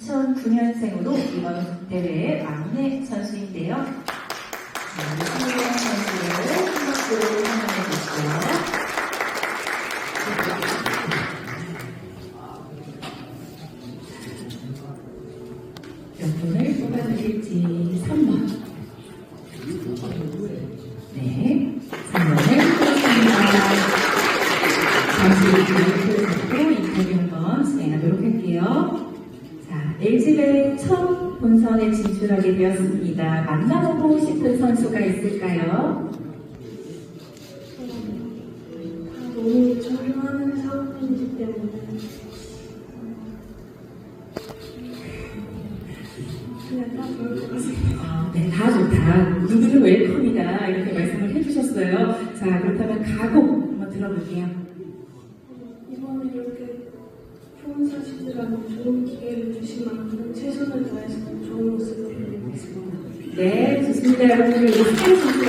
2009년생으로 이번 대회의 막내 선수인데요. 자, 이승현 선수를 한 박수로 환영해 주시고요. 몇 분을 뽑아드릴지 3번. 네, 3번을 뽑았습니다. 잠시 자, LG배 첫 본선에 진출하게 되었습니다. 만나보고 싶은 선수가 있을까요? 다 너무 존경하는 사람이기 때문에 그냥 다 좋을 것 같습니다. 아, 네, 다 좋다. 누구는 웰컴이다. 이렇게 말씀을 해주셨어요. 자, 그렇다면 가곡 한번 들어볼게요. 이번에 이렇게 사실이라고 좋은 기회를 주신 만큼 최선을 다해서 좋은 모습을 보여드리겠습니다. 네, 좋습니다. 여러분들 선수에게